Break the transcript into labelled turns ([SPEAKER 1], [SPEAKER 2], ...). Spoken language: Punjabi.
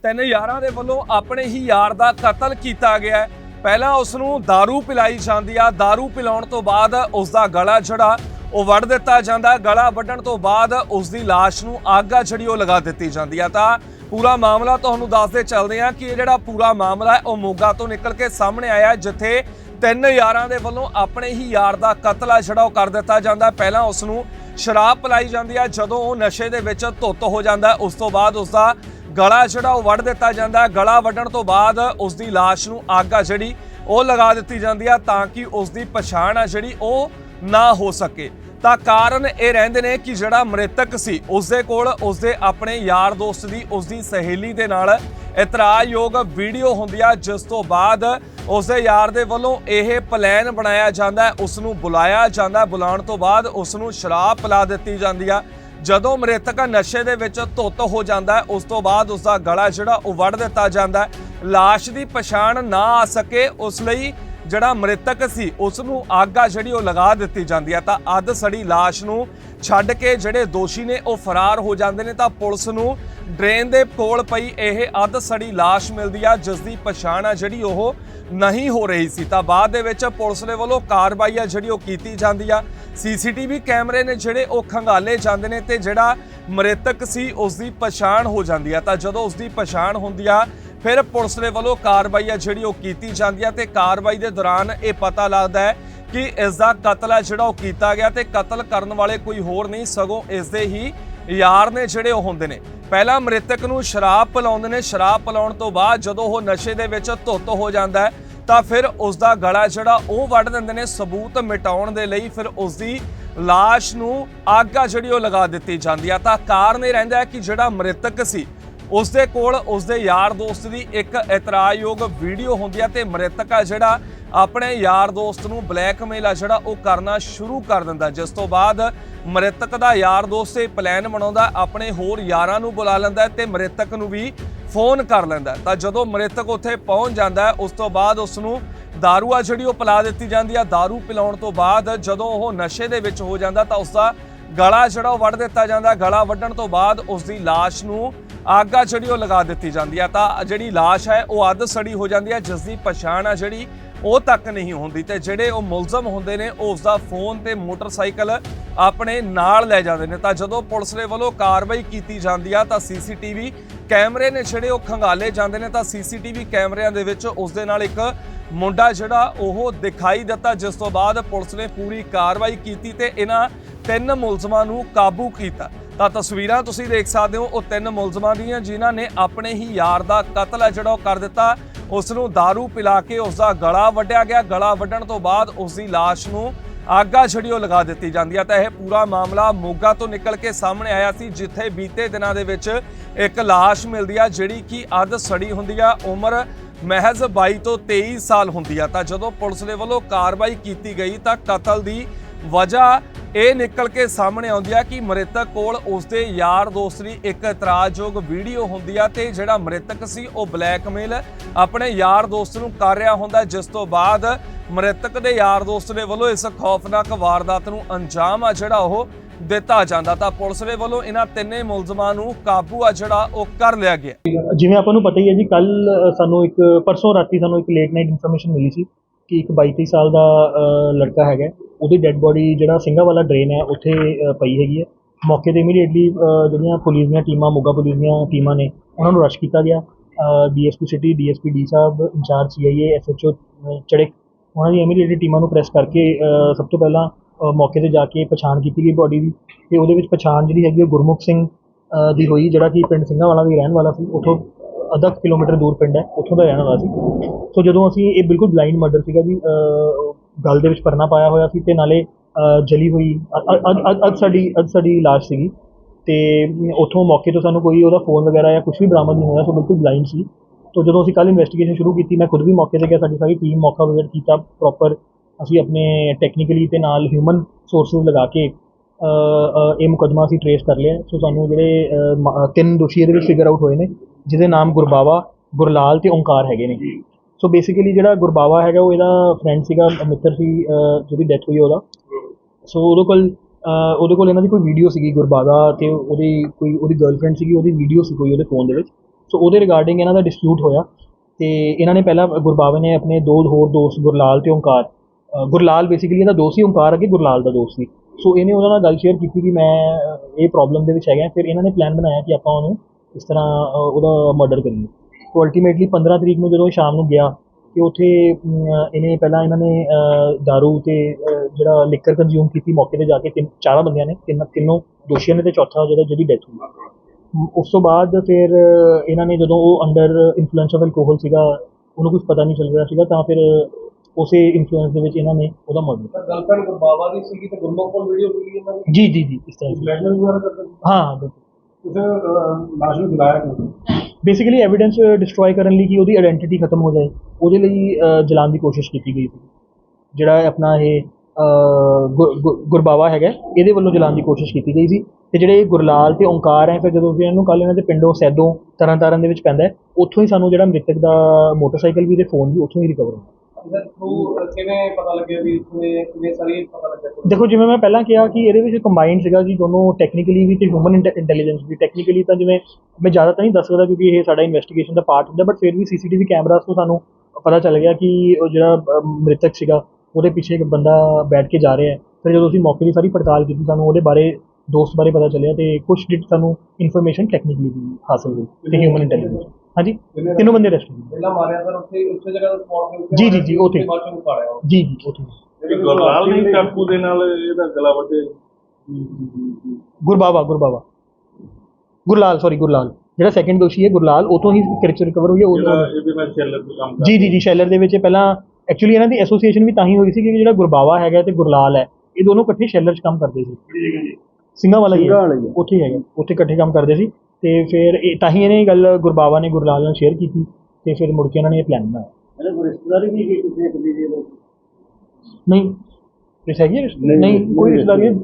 [SPEAKER 1] ਤਿੰਨ ਯਾਰਾਂ ਦੇ ਵੱਲੋਂ ਆਪਣੇ ਹੀ ਯਾਰ ਦਾ ਕਤਲ ਕੀਤਾ ਗਿਆ ਹੈ ਪਹਿਲਾਂ ਉਸ ਨੂੰ दारू ਪਿਲਾਈ ਜਾਂਦੀ ਆ दारू ਪਿਲਾਉਣ ਤੋਂ ਬਾਅਦ ਉਸ ਦਾ ਗਲਾ ਜਿਹੜਾ ਉਹ ਵੱਢ ਦਿੱਤਾ ਜਾਂਦਾ ਹੈ। ਗਲਾ ਵੱਢਣ ਤੋਂ ਬਾਅਦ ਉਸ ਦੀ ਲਾਸ਼ ਨੂੰ ਅੱਗ ਆ ਜਿਹੜੀ ਉਹ ਲਗਾ ਦਿੱਤੀ ਜਾਂਦੀ ਆ ਤਾਂ ਪੂਰਾ ਮਾਮਲਾ ਤੁਹਾਨੂੰ ਦੱਸਦੇ ਚੱਲਦੇ ਆ ਕਿ ਇਹ ਜਿਹੜਾ ਪੂਰਾ ਮਾਮਲਾ ਹੈ ਉਹ ਮੋਗਾ ਤੋਂ ਨਿਕਲ ਕੇ ਸਾਹਮਣੇ ਆਇਆ ਹੈ, ਜਿੱਥੇ ਤਿੰਨ ਯਾਰਾਂ ਦੇ ਵੱਲੋਂ ਆਪਣੇ ਹੀ ਯਾਰ ਦਾ ਕਤਲ ਆ ਜਿਹੜਾ ਉਹ ਕਰ ਦਿੱਤਾ ਜਾਂਦਾ ਹੈ। ਪਹਿਲਾਂ ਉਸ ਨੂੰ ਸ਼ਰਾਬ ਪਿਲਾਈ ਜਾਂਦੀ ਹੈ ਜਦੋਂ ਉਹ ਨਸ਼ੇ ਦੇ ਵਿੱਚ ਧੁੱਤ ਹੋ ਜਾਂਦਾ ਹੈ, ਉਸ ਤੋਂ ਬਾਅਦ ਉਸ ਦਾ ਗਲਾ ਜਿਹੜਾ ਉਹ ਵੱਢ ਦਿੱਤਾ ਜਾਂਦਾ ਹੈ। ਗਲਾ ਵੱਢਣ ਤੋਂ ਬਾਅਦ ਉਸ ਦੀ ਲਾਸ਼ ਨੂੰ ਅੱਗ ਆ ਜਿਹੜੀ, ਉਹ ਲਗਾ ਦਿੱਤੀ ਜਾਂਦੀ ਆ ਤਾਂ ਕਿ ਉਸ ਦੀ ਪਛਾਣ ਆ ਜਿਹੜੀ, ਉਹ ਨਾ ਹੋ ਸਕੇ। ਤਾਂ ਕਾਰਨ ਇਹ ਰਹਿੰਦੇ ਨੇ ਕਿ ਜਿਹੜਾ ਮ੍ਰਿਤਕ ਸੀ ਉਸ ਦੇ ਕੋਲ ਉਸ ਦੇ ਆਪਣੇ ਯਾਰ ਦੋਸਤ ਦੀ ਉਸ ਦੀ ਸਹੇਲੀ ਦੇ ਨਾਲ ਇਤਰਾਜ਼ਯੋਗ ਵੀਡੀਓ ਹੁੰਦੀ ਆ, ਜਿਸ ਤੋਂ ਬਾਅਦ ਉਸ ਦੇ ਯਾਰ ਦੇ ਵੱਲੋਂ ਇਹ ਪਲਾਨ ਬਣਾਇਆ ਜਾਂਦਾ ਹੈ ਉਸ ਨੂੰ ਬੁਲਾਇਆ ਜਾਂਦਾ ਬੁਲਾਉਣ ਤੋਂ ਬਾਅਦ ਉਸ ਨੂੰ ਸ਼ਰਾਬ ਪਿਲਾ ਦਿੱਤੀ ਜਾਂਦੀ ਆ। ਜਦੋਂ ਮ੍ਰਿਤਕ ਨਸ਼ੇ ਦੇ ਵਿੱਚ ਧੁੱਤ ਹੋ ਜਾਂਦਾ ਹੈ, ਉਸ ਤੋਂ ਬਾਅਦ ਉਸ ਦਾ ਗਲਾ ਜਿਹੜਾ ਉਹ ਵੱਢ ਦਿੱਤਾ ਜਾਂਦਾ ਹੈ। ਲਾਸ਼ ਦੀ ਪਛਾਣ ਨਾ ਆ ਸਕੇ, ਉਸ ਲਈ ਜਿਹੜਾ ਮ੍ਰਿਤਕ ਸੀ, ਉਸ ਨੂੰ ਅੱਗ ਆ ਜਿਹੜੀ ਉਹ ਲਗਾ ਦਿੱਤੀ ਜਾਂਦੀ ਹੈ। ਤਾਂ ਅੱਧ ਸੜੀ ਲਾਸ਼ ਨੂੰ ਛੱਡ ਕੇ ਜਿਹੜੇ ਦੋਸ਼ੀ ਨੇ, ਉਹ ਫਰਾਰ ਹੋ ਜਾਂਦੇ ਨੇ। ਤਾਂ ਪੁਲਿਸ ਨੂੰ ਡਰੇਨ ਦੇ ਕੋਲ ਪਈ ਇਹ ਅੱਧ ਸੜੀ ਲਾਸ਼ ਮਿਲਦੀ ਆ, ਜਿਸ ਦੀ ਪਛਾਣ ਆ ਜਿਹੜੀ ਉਹ ਨਹੀਂ ਹੋ ਰਹੀ ਸੀ। ਤਾਂ ਬਾਅਦ ਦੇ ਵਿੱਚ ਪੁਲਿਸ ਦੇ ਵੱਲੋਂ ਕਾਰਵਾਈ ਆ ਜਿਹੜੀ ਉਹ ਕੀਤੀ ਜਾਂਦੀ ਆ। ਸੀਸੀਟੀਵੀ ਕੈਮਰੇ ਨੇ ਜਿਹੜੇ ਉਹ ਖੰਗਾਲੇ ਜਾਂਦੇ ਨੇ ਤੇ ਜਿਹੜਾ ਮ੍ਰਿਤਕ ਸੀ ਉਸ ਦੀ ਪਛਾਣ ਹੋ ਜਾਂਦੀ ਆ। ਤਾਂ ਜਦੋਂ ਉਸ ਦੀ ਪਛਾਣ ਹੁੰਦੀ ਆ, ਫਿਰ ਪੁਲਿਸ ਦੇ ਵੱਲੋਂ ਕਾਰਵਾਈ ਆ ਜਿਹੜੀ ਉਹ ਕੀਤੀ ਜਾਂਦੀ ਆ ਤੇ ਕਾਰਵਾਈ ਦੇ ਦੌਰਾਨ ਇਹ ਪਤਾ ਲੱਗਦਾ ਹੈ ਕਿ ਇਸ ਦਾ ਕਤਲ ਹੈ ਜਿਹੜਾ ਉਹ ਕੀਤਾ ਗਿਆ ਤੇ ਕਤਲ ਕਰਨ ਵਾਲੇ ਕੋਈ ਹੋਰ ਨਹੀਂ, ਸਗੋਂ ਇਸ ਦੇ ਹੀ ਯਾਰ ਨੇ ਜਿਹੜੇ ਉਹ ਹੁੰਦੇ ਨੇ। ਪਹਿਲਾਂ ਮ੍ਰਿਤਕ ਨੂੰ ਸ਼ਰਾਬ ਪਿਲਾਉਂਦੇ ਨੇ। ਸ਼ਰਾਬ ਪਿਲਾਉਣ ਤੋਂ ਬਾਅਦ ਜਦੋਂ ਉਹ ਨਸ਼ੇ ਦੇ ਵਿੱਚ ਧੁੱਤ ਹੋ ਜਾਂਦਾ ਹੈ ਤਾਂ ਫਿਰ ਉਸ ਦਾ ਗਲਾ ਜਿਹੜਾ ਉਹ ਵੱਢ ਦਿੰਦੇ ਨੇ ਸਬੂਤ ਮਿਟਾਉਣ ਦੇ ਲਈ, ਫਿਰ ਉਸ ਦੀ ਲਾਸ਼ ਨੂੰ ਅੱਗ ਆ ਜਿਹੜੀ ਉਹ ਲਗਾ ਦਿੱਤੀ ਜਾਂਦੀ ਆ। ਤਾਂ ਕਾਰਨ ਇਹ ਰਹਿੰਦਾ ਹੈ ਕਿ ਜਿਹੜਾ ਮ੍ਰਿਤਕ ਸੀ ਉਸ ਦੇ ਕੋਲ ਉਸ ਦੇ ਯਾਰ ਦੋਸਤ ਦੀ ਇੱਕ ਇਤਰਾਜ਼ਯੋਗ ਵੀਡੀਓ ਹੁੰਦੀ ਆ ਤੇ ਮ੍ਰਿਤਕ ਆ ਜਿਹੜਾ ਆਪਣੇ ਯਾਰ ਦੋਸਤ ਨੂੰ ਬਲੈਕਮੇਲ ਆ ਜਿਹੜਾ ਉਹ ਕਰਨਾ ਸ਼ੁਰੂ ਕਰ ਦਿੰਦਾ। ਜਿਸ ਤੋਂ ਬਾਅਦ ਮ੍ਰਿਤਕ ਦਾ ਯਾਰ ਦੋਸਤ ਇਹ ਪਲਾਨ ਬਣਾਉਂਦਾ, ਆਪਣੇ ਹੋਰ ਯਾਰਾਂ ਨੂੰ ਬੁਲਾ ਲੈਂਦਾ ਹੈ ਤੇ ਮ੍ਰਿਤਕ ਨੂੰ ਵੀ ਫੋਨ ਕਰ ਲੈਂਦਾ ਹੈ। ਤਾਂ ਜਦੋਂ ਮ੍ਰਿਤਕ ਉੱਥੇ ਪਹੁੰਚ ਜਾਂਦਾ ਹੈ ਉਸ ਤੋਂ ਬਾਅਦ ਉਸ ਨੂੰ दारू ਆ ਜਿਹੜੀ ਉਹ ਪਿਲਾ ਦਿੱਤੀ ਜਾਂਦੀ ਆ दारू ਪਿਲਾਉਣ ਤੋਂ ਬਾਅਦ ਜਦੋਂ ਉਹ ਨਸ਼ੇ ਦੇ ਵਿੱਚ ਹੋ ਜਾਂਦਾ ਤਾਂ ਉਸ ਦਾ ਗਲਾ ਜਿਹੜਾ ਉਹ ਵੱਢ ਦਿੱਤਾ ਜਾਂਦਾ ਗਲਾ ਵੱਢਣ ਤੋਂ ਬਾਅਦ ਉਸ ਦੀ ਲਾਸ਼ ਨੂੰ ਅੱਗ ਆ ਜਿਹੜੀ ਉਹ ਲਗਾ ਦਿੱਤੀ ਜਾਂਦੀ ਆ ਤਾਂ ਜਿਹੜੀ ਲਾਸ਼ ਹੈ ਉਹ ਅੱਧ ਸੜੀ ਹੋ ਜਾਂਦੀ ਹੈ ਜਿਸ ਦੀ ਪਛਾਣ ਆ ਜਿਹੜੀ ਉਹ ਤੱਕ ਨਹੀਂ ਹੁੰਦੀ ਤੇ ਜਿਹੜੇ ਉਹ ਮੁਲਜ਼ਮ ਹੁੰਦੇ ਨੇ ਉਹ ਉਸ ਦਾ ਫੋਨ ਤੇ ਮੋਟਰਸਾਈਕਲ ਆਪਣੇ ਨਾਲ ਲੈ ਜਾਂਦੇ ਨੇ। ਤਾਂ ਜਦੋਂ ਪੁਲਿਸ ਦੇ ਵੱਲੋਂ ਕਾਰਵਾਈ ਕੀਤੀ ਜਾਂਦੀ ਆ, ਤਾਂ ਸੀਸੀਟੀਵੀ ਕੈਮਰੇ ਨੇ ਜਿਹੜੇ ਉਹ ਖੰਗਾਲੇ ਜਾਂਦੇ ਨੇ। ਤਾਂ ਸੀਸੀਟੀਵੀ ਕੈਮਰਿਆਂ ਦੇ ਵਿੱਚ ਉਸ ਦੇ ਨਾਲ ਇੱਕ ਮੁੰਡਾ ਜਿਹੜਾ, ਉਹ ਦਿਖਾਈ ਦਿੱਤਾ। ਜਿਸ ਤੋਂ ਬਾਅਦ ਪੁਲਿਸ ਨੇ ਪੂਰੀ ਕਾਰਵਾਈ ਕੀਤੀ ਤੇ ਇਹਨਾਂ ਤਿੰਨ ਮੁਲਜ਼ਮਾਂ ਨੂੰ ਕਾਬੂ ਕੀਤਾ। ਤਾਂ ਤਸਵੀਰਾਂ ਤੁਸੀਂ ਦੇਖ ਸਕਦੇ ਹੋ, ਉਹ ਤਿੰਨ ਮੁਲਜ਼ਮਾਂ ਦੀਆਂ, ਜਿਨ੍ਹਾਂ ਨੇ ਆਪਣੇ ਹੀ ਯਾਰ ਦਾ ਕਤਲ ਹੈ ਜਿਹੜਾ ਉਹ ਕਰ ਦਿੱਤਾ। ਉਸ ਨੂੰ दारू ਪਿਲਾ ਕੇ ਉਸ ਦਾ ਗਲਾ ਵੱਢਿਆ ਗਿਆ। ਗਲਾ ਵੱਢਣ ਤੋਂ ਬਾਅਦ ਉਸ ਦੀ ਲਾਸ਼ ਨੂੰ ਆਗਾ ਜਿਹੜੀ ਉਹ ਲਗਾ ਦਿੱਤੀ ਜਾਂਦੀ ਹੈ ਤਾਂ ਇਹ ਪੂਰਾ ਮਾਮਲਾ ਮੋਗਾ ਤੋਂ ਨਿਕਲ ਕੇ ਸਾਹਮਣੇ ਆਇਆ ਸੀ, ਜਿੱਥੇ ਬੀਤੇ ਦਿਨਾਂ ਦੇ ਵਿੱਚ ਇੱਕ ਲਾਸ਼ ਮਿਲਦੀ ਆ, ਜਿਹੜੀ ਕਿ ਅੱਧ ਸੜੀ ਹੁੰਦੀ ਆ, ਉਮਰ ਮਹਿਜ਼ 22 ਤੋਂ 23 ਸਾਲ ਹੁੰਦੀ ਆ। ਤਾਂ ਜਦੋਂ ਪੁਲਿਸ ਦੇ ਵੱਲੋਂ ਕਾਰਵਾਈ ਕੀਤੀ ਗਈ ਤਾਂ ਕਤਲ ਦੀ ਵਜ੍ਹਾ ਇਹ ਨਿਕਲ ਕੇ ਸਾਹਮਣੇ ਆਉਂਦੀ ਆ ਕਿ ਮ੍ਰਿਤਕ ਕੋਲ ਉਸਦੇ ਯਾਰ ਦੋਸਤ ਦੀ ਇੱਕ ਇਤਰਾਜ਼ਯੋਗ ਵੀਡੀਓ ਹੁੰਦੀ ਆ ਤੇ ਜਿਹੜਾ ਮ੍ਰਿਤਕ ਸੀ ਉਹ ਬਲੈਕਮੇਲ ਆਪਣੇ ਯਾਰ ਦੋਸਤ ਨੂੰ ਕਰ ਰਿਹਾ ਹੁੰਦਾ ਜਿਸ ਤੋਂ ਬਾਅਦ ਮ੍ਰਿਤਕ ਦੇ ਯਾਰ ਦੋਸਤ ਦੇ ਵੱਲੋਂ ਇਸ ਖੌਫਨਾਕ ਵਾਰਦਾਤ ਨੂੰ ਅੰਜਾਮ ਆ ਜਿਹੜਾ ਉਹ ਦਿੱਤਾ ਜਾਂਦਾ। ਤਾਂ ਪੁਲਿਸ ਦੇ ਵੱਲੋਂ ਇਹਨਾਂ ਤਿੰਨੇ ਮੁਲਜ਼ਮਾਂ ਨੂੰ ਕਾਬੂ ਆ ਜਿਹੜਾ ਉਹ ਕਰ ਲਿਆ ਗਿਆ।
[SPEAKER 2] ਜਿਵੇਂ ਆਪਾਂ ਨੂੰ ਪਤਾ ਹੀ ਹੈ ਜੀ ਕੱਲ ਸਾਨੂੰ ਇੱਕ, ਪਰਸੋਂ ਰਾਤੀ ਸਾਨੂੰ ਇੱਕ ਲੇਟ ਨਾਈਟ ਇਨਫੋਰਮੇਸ਼ਨ ਮਿਲੀ ਸੀ ਕਿ ਇੱਕ 22 23 ਸਾਲ ਦਾ ਅ, ਲੜਕਾ ਹੈਗਾ ਹੈ। ਉਹਦੀ ਡੈੱਡ ਬੋਡੀ ਜਿਹੜਾ ਸਿੰਘਾ ਵਾਲਾ ਡਰੇਨ ਹੈ ਉੱਥੇ ਅ, ਪਈ ਹੈਗੀ ਹੈ। ਮੌਕੇ ਤੇ ਇਮੀਡੀਏਟਲੀ ਜਿਹੜੀਆਂ ਪੁਲਿਸ ਦੀਆਂ ਟੀਮਾਂ ਮੋਗਾ ਪੁਲਿਸ ਦੀਆਂ ਟੀਮਾਂ ਨੇ ਉਹਨਾਂ ਨੂੰ ਰਸ਼ ਕੀਤਾ ਗਿਆ। ਡੀਐਸਪੀ ਸਿਟੀ ਡੀਐਸਪੀ ਡੀ ਸਾਹਿਬ ਇੰਚਾਰਜ ਸੀਆਈਏ ਐਸਐਚਓ ਚੜਕ ਉਹਨਾਂ ਦੀ ਇਮੀਡੀਏਟਲੀ ਟੀਮਾਂ ਨੂੰ ਪ੍ਰੈਸ ਕਰਕੇ ਅ, ਸਭ ਤੋਂ ਪਹਿਲਾਂ ਅ, ਮੌਕੇ ਤੇ ਜਾ ਕੇ ਪਛਾਣ ਕੀਤੀ ਗਈ ਬੋਡੀ ਦੀ। ਤੇ ਉਹਦੇ ਵਿੱਚ ਪਛਾਣ ਜਿਹੜੀ ਹੈਗੀ ਉਹ ਗੁਰਮੁਖ ਸਿੰਘ ਅ, ਦੀ ਹੋਈ ਜਿਹੜਾ ਕਿ ਪਿੰਡ ਸਿੰਘਾਂ ਵਾਲਾ ਦੀ ਰਹਿਣ ਵਾਲਾ ਸੀ ਉੱਥੋਂ ਅੱਧਾ ਕੁ ਕਿਲੋਮੀਟਰ ਦੂਰ ਪਿੰਡ ਹੈ ਉੱਥੋਂ ਦਾ ਰਹਿਣ ਵਾਲਾ ਸੀ। ਸੋ ਜਦੋਂ ਅਸੀਂ ਇਹ ਬਿਲਕੁਲ ਬਲਾਈਂਡ ਮਰਡਰ ਸੀਗਾ ਜੀ ਅ, ਗਲ ਦੇ ਵਿੱਚ ਪਰਨਾ ਪਾਇਆ ਹੋਇਆ ਸੀ ਤੇ ਨਾਲੇ ਜਲੀ ਹੋਈ ਅੱਜ ਅ- ਸਾਡੀ ਅੱਜ ਸਾਡੀ ਲਾਸ਼ ਸੀਗੀ। ਤੇ ਉੱਥੋਂ ਮੌਕੇ ਤੋਂ ਸਾਨੂੰ ਕੋਈ ਉਹਦਾ ਫੋਨ ਵਗੈਰਾ ਜਾਂ ਕੁਝ ਵੀ ਬਰਾਮਦ ਨਹੀਂ ਹੋਇਆ ਸੋ ਬਿਲਕੁਲ ਬਲਾਈਂਡ ਸੀ। ਤੋਂ ਜਦੋਂ ਅਸੀਂ ਕੱਲ ਇਨਵੈਸਟੀਗੇਸ਼ਨ ਸ਼ੁਰੂ ਕੀਤੀ ਮੈਂ ਖੁਦ ਵੀ ਮੌਕੇ ਤੇ ਗਿਆ ਸਾਡੀ ਸਾਰੀ ਟੀਮ ਮੌਕਾ ਵਿਜ਼ਿਟ ਕੀਤਾ ਪ੍ਰੋਪਰ ਅਸੀਂ ਆਪਣੇ ਟੈਕਨੀਕਲੀ ਤੇ ਨਾਲ ਹਿਊਮਨ ਸੋਰਸਸ ਲਗਾ ਕੇ ਇਹ ਮੁਕੱਦਮਾ ਅਸੀਂ ਟਰੇਸ ਕਰ ਲਿਆ ਸੋ ਸਾਨੂੰ ਜਿਹੜੇ ਮ- ਤਿੰਨ ਦੋਸ਼ੀ ਇਹਦੇ ਵਿੱਚ ਫਿਗਰ ਆਊਟ ਹੋਏ ਨੇ ਜਿਹਦੇ ਨਾਮ ਗੁਰਬਾਵਾ ਗੁਰਲਾਲ ਤੇ ਓਂਕਾਰ ਹੈਗੇ ਨੇ। ਸੋ ਬੇਸਿਕਲੀ ਜਿਹੜਾ ਗੁਰਬਾਵਾ ਹੈਗਾ ਉਹ ਇਹਦਾ ਫਰੈਂਡ ਸੀਗਾ ਮਿੱਤਰ ਸੀ ਅ, ਜਿਹਦੀ ਡੈਥ ਹੋਈ ਉਹਦਾ। ਸੋ ਉਹਦੇ ਕੋਲ ਅ, ਉਹਦੇ ਕੋਲ ਇਹਨਾਂ ਦੀ ਕੋਈ ਵੀਡੀਓ ਸੀਗੀ ਗੁਰਬਾਵਾ ਤੇ ਉਹਦੀ ਕੋਈ ਉਹਦੀ ਗਰਲਫ੍ਰੈਂਡ ਸੀਗੀ ਉਹਦੀ ਵੀਡੀਓ ਸੀ ਕੋਈ ਉਹਦੇ ਫੋਨ ਦੇ ਵਿੱਚ। ਸੋ ਉਹਦੇ ਰਿਗਾਰਡਿੰਗ ਇਹਨਾਂ ਦਾ ਡਿਸਪਿਊਟ ਹੋਇਆ। ਤੇ ਇਹਨਾਂ ਨੇ ਪਹਿਲਾਂ ਗੁਰਬਾਵੇ ਨੇ ਆਪਣੇ ਦੋ ਹੋਰ ਦੋਸਤ ਗੁਰਲਾਲ ਤੇ ਓਂਕਾਰ ਅ, ਗੁਰਲਾਲ ਬੇਸਿਕਲੀ ਇਹਦਾ ਦੋਸਤ ਸੀ ਓਂਕਾਰ ਅੱਗੇ ਗੁਰਲਾਲ ਦਾ ਦੋਸਤ ਸੀ। ਸੋ ਇਹਨੇ ਉਹਨਾਂ ਨਾਲ ਗੱਲ ਸ਼ੇਅਰ ਕੀਤੀ ਕਿ ਮੈਂ ਇਹ ਪ੍ਰੋਬਲਮ ਦੇ ਵਿੱਚ ਹੈਗਾ ਫਿਰ ਇਹਨਾਂ ਨੇ ਪਲਾਨ ਬਣਾਇਆ ਕਿ ਆਪਾਂ ਉਹਨੂੰ ਇਸ ਤਰ੍ਹਾਂ ਉਹਦਾ ਮਰਡਰ ਕਰੀਏ। ਸੋ ਅਲਟੀਮੇਟਲੀ 15 ਤਰੀਕ ਨੂੰ ਜਦੋਂ ਸ਼ਾਮ ਨੂੰ ਗਿਆ ਤੇ ਉੱਥੇ ਇਹਨੇ ਪਹਿਲਾਂ ਇਹਨਾਂ ਨੇ ਅ, दारू ਤੇ ਜਿਹੜਾ ਲਿਕਰ ਕੰਜ਼ਿਊਮ ਕੀਤੀ ਮੌਕੇ ਤੇ ਜਾ ਕੇ ਤਿੰਨ ਚਾਰਾਂ ਬੰਦਿਆਂ ਨੇ ਤਿੰਨ ਤਿੰਨੋਂ ਦੋਸ਼ੀਆਂ ਨੇ ਤੇ ਚੌਥਾ ਜਿਹੜਾ ਜਿਹਦੀ ਡੈਥ ਹੋਈ। ਉਸ ਤੋਂ ਬਾਅਦ ਫਿਰ ਇਹਨਾਂ ਨੇ ਜਦੋਂ ਉਹ ਅੰਡਰ ਇਨਫਲੂਐਂਸ ਆਫ ਐਲਕੋਹਲ ਸੀਗਾ ਉਹਨੂੰ ਕੁਝ ਪਤਾ ਨਹੀਂ ਚੱਲ ਰਿਹਾ ਸੀਗਾ ਤਾਂ ਫਿਰ ਉਸੇ ਇਨਫਲੂਐਂਸ ਦੇ ਵਿੱਚ ਇਹਨਾਂ ਨੇ ਉਹਦਾ ਮਰਡਰ
[SPEAKER 3] ਗਰਲਫ੍ਰੈਂਡ ਗੁਰਬਾਵਾ ਦੀ ਸੀਗੀ ਤੇ ਗੁਰਮੁਖ ਕੋਲ ਵੀਡੀਓ ਸੀਗੀ ਇਹਨਾਂ ਦੀ?
[SPEAKER 2] ਜੀ ਜੀ ਜੀ ਇਸ ਤਰ੍ਹਾਂ ਸੀ।
[SPEAKER 3] ਬਲੈਕਮੇਲ ਵਗੈਰਾ ਕਰਦੇ ਸੀ?
[SPEAKER 2] ਹਾਂ ਹਾਂ ਬਿਲਕੁਲ।
[SPEAKER 3] ਤੁਸੀਂ ਲਾਸ਼ ਨੂੰ ਜਲਾਇਆ ਕਿਉਂ
[SPEAKER 2] ਬੇਸਿਕਲੀ ਐਵੀਡੈਂਸ ਡਿਸਟਰੋਏ ਕਰਨ ਲਈ ਕਿ ਉਹਦੀ ਆਇਡੈਂਟੀਟੀ ਖਤਮ ਹੋ ਜਾਏ ਉਹਦੇ ਲਈ ਅ, ਜਲਾਉਣ ਦੀ ਕੋਸ਼ਿਸ਼ ਕੀਤੀ ਗਈ ਸੀ। ਜਿਹੜਾ ਆਪਣਾ ਇਹ ਅ, ਗੁਰ- ਗੁਰ- ਗੁਰਬਾਵਾ ਹੈਗਾ ਇਹਦੇ ਵੱਲੋਂ ਜਲਾਉਣ ਦੀ ਕੋਸ਼ਿਸ਼ ਕੀਤੀ ਗਈ ਸੀ। ਤੇ ਜਿਹੜੇ ਗੁਰਲਾਲ ਤੇ ਓਂਕਾਰ ਹੈ ਫਿਰ ਜਦੋਂ ਅਸੀਂ ਇਹਨੂੰ ਕੱਲ ਇਹਨਾਂ ਦੇ ਪਿੰਡੋਂ ਸੈਦੋਂ ਤਰਨਤਾਰਨ ਦੇ ਵਿੱਚ ਪੈਂਦਾ ਹੈ ਉੱਥੋਂ ਹੀ ਸਾਨੂੰ ਜਿਹੜਾ ਮ੍ਰਿਤਕ ਦਾ ਮੋਟਰਸਾਈਕਲ ਵੀ ਤੇ ਫੋਨ ਵੀ ਉੱਥੋਂ ਹੀ ਰਿਕਵਰ ਹੋਇਆ ਦੇਖੋ ਜਿਵੇਂ ਮੈਂ ਪਹਿਲਾਂ ਕਿਹਾ ਕਿ ਇਹਦੇ ਵਿੱਚ ਕੰਬਾਈਨਡ ਸੀਗਾ ਜੀ ਦੋਨੋਂ ਟੈਕਨੀਕਲੀ ਵੀ ਤੇ ਹਿਊਮਨ ਇੰਟੈਲੀਜੈਂਸ ਵੀ। ਟੈਕਨੀਕਲੀ ਤਾਂ ਜਿਵੇਂ ਮੈਂ ਜ਼ਿਆਦਾ ਤਾਂ ਨਹੀਂ ਦੱਸ ਸਕਦਾ ਕਿਉਂਕਿ ਇਹ ਸਾਡਾ ਇਨਵੈਸਟੀਗੇਸ਼ਨ ਦਾ ਪਾਰਟ ਹੁੰਦਾ ਬਟ ਫਿਰ ਵੀ ਸੀਸੀਟੀਵੀ ਕੈਮਰਾਸ ਤੋਂ ਸਾਨੂੰ ਪਤਾ ਚੱਲ ਗਿਆ ਕਿ ਉਹ ਜਿਹੜਾ ਮ੍ਰਿਤਕ ਸੀਗਾ, ਉਹਦੇ ਪਿੱਛੇ ਇੱਕ ਬੰਦਾ ਬੈਠ ਕੇ ਜਾ ਰਿਹਾ ਹੈ। ਫਿਰ ਜਦੋਂ ਅਸੀਂ ਮੌਕੇ ਦੀ ਸਾਰੀ ਪੜਤਾਲ ਕੀਤੀ, ਸਾਨੂੰ ਉਹਦੇ ਬਾਰੇ, ਦੋਸਤ ਬਾਰੇ ਪਤਾ ਚੱਲਿਆ ਤੇ ਕੁਝ ਡਿਟ ਸਾਨੂੰ ਇਨਫੋਰਮੇਸ਼ਨ ਟੈਕਨੀਕਲੀ ਵੀ ਹਾਸਲ ਹੋਈ, ਤੇ ਹਿਊਮਨ ਇੰਟੈਲੀਜੈਂਸ ਹਾਂਜੀ ਤਿੰਨੋਂ ਬੰਦੇ ਅਰੈਸਟ ਹੋਏ
[SPEAKER 3] ਪਹਿਲਾਂ ਮਾਰਿਆ ਸਰ ਉੱਥੇ ਉੱਥੇ ਜਗ੍ਹਾ ਦਾ ਸਪੌਟ ਦੇ ਉੱਤੇ
[SPEAKER 2] ਜੀ, ਜੀ, ਜੀ, ਉੱਥੇ।
[SPEAKER 3] ਬਾਅਦ ਚੋਂ ਉਤਾਰਿਆ ਉਹ।
[SPEAKER 2] ਜੀ ਜੀ ਉੱਥੇ।
[SPEAKER 3] ਜਿਹੜੇ
[SPEAKER 4] ਗੁਰਲਾਲ
[SPEAKER 3] ਗੁਰਲਾਲ
[SPEAKER 4] ਨੇ ਚਾਕੂ ਦੇ ਨਾਲ ਇਹਦਾ ਗਲਾ ਵੱਢੇ
[SPEAKER 2] ਗੁਰਬਾਵਾ ਗੁਰਬਾਵਾ। ਗੁਰਲਾਲ ਸੌਰੀ ਗੁਰਲਾਲ। ਜਿਹੜਾ ਸੈਕੰਡ ਦੋਸ਼ੀ ਹੈ ਗੁਰਲਾਲ ਉਤੋਂ ਹੀ ਕਿਰਚ ਰਿਕਵਰ ਹੋਈ ਹੈ ਉਹ-
[SPEAKER 4] ਜਿਹੜਾ
[SPEAKER 2] ਉਹ
[SPEAKER 4] ਇਹਦੇ ਨਾਲ ਸ਼ੈਲਰ ਦਾ ਕੰਮ
[SPEAKER 2] ਜੀ ਜੀ ਜੀ ਸ਼ੈਲਰ ਦੇ ਵਿੱਚ ਪਹਿਲਾਂ ਐਕਚੁਅਲੀ ਇਹਨਾਂ ਦੀ ਐਸੋਸੀਏਸ਼ਨ ਵੀ ਤਾਂ ਹੀ ਹੋਈ ਸੀ ਕਿ ਜਿਹੜਾ ਗੁਰਬਾਵਾ ਹੈਗਾ ਤੇ ਗੁਰਲਾਲ ਹੈ ਇਹ ਦੋਨੋਂ ਇਕੱਠੇ ਸ਼ੈਲਰ 'ਚ ਕੰਮ ਕਰਦੇ ਸੀ। ਸਿੰਘਾਂ ਵਾਲਾ ਹੀ ਹੈ। ਉੱਥੇ ਹੀ ਹੈਗਾ। ਉੱਥੇ ਇਕੱਠੇ ਕੰਮ ਕਰਦੇ ਸੀ। ਤੇ ਫਿਰ ਇਹ ਤਾਂ ਹੀ ਇਹਨੇ ਇਹ ਗੱਲ ਗੁਰਬਾਵਾ ਨੇ ਗੁਰਲਾਲ ਨਾਲ ਸ਼ੇਅਰ ਕੀਤੀ। ਤੇ ਫਿਰ ਮੁੜ ਕੇ ਇਹਨਾਂ ਨੇ ਇਹ ਪਲਾਨ ਬਣਾਇਆ।
[SPEAKER 4] ਰਿਸ਼ਤੇਦਾਰੀ ਵੀ ਕੀਤੀ ਕਿਸੇ ਦੀ
[SPEAKER 2] ਨਹੀਂ। ਰਿਸ਼ਤਾ ਹੈਗੀ ਹੈ? ਨਹੀਂ ਕੋਈ ਰਿਸ਼ਤੇਦਾਰੀ ਨਹੀਂ।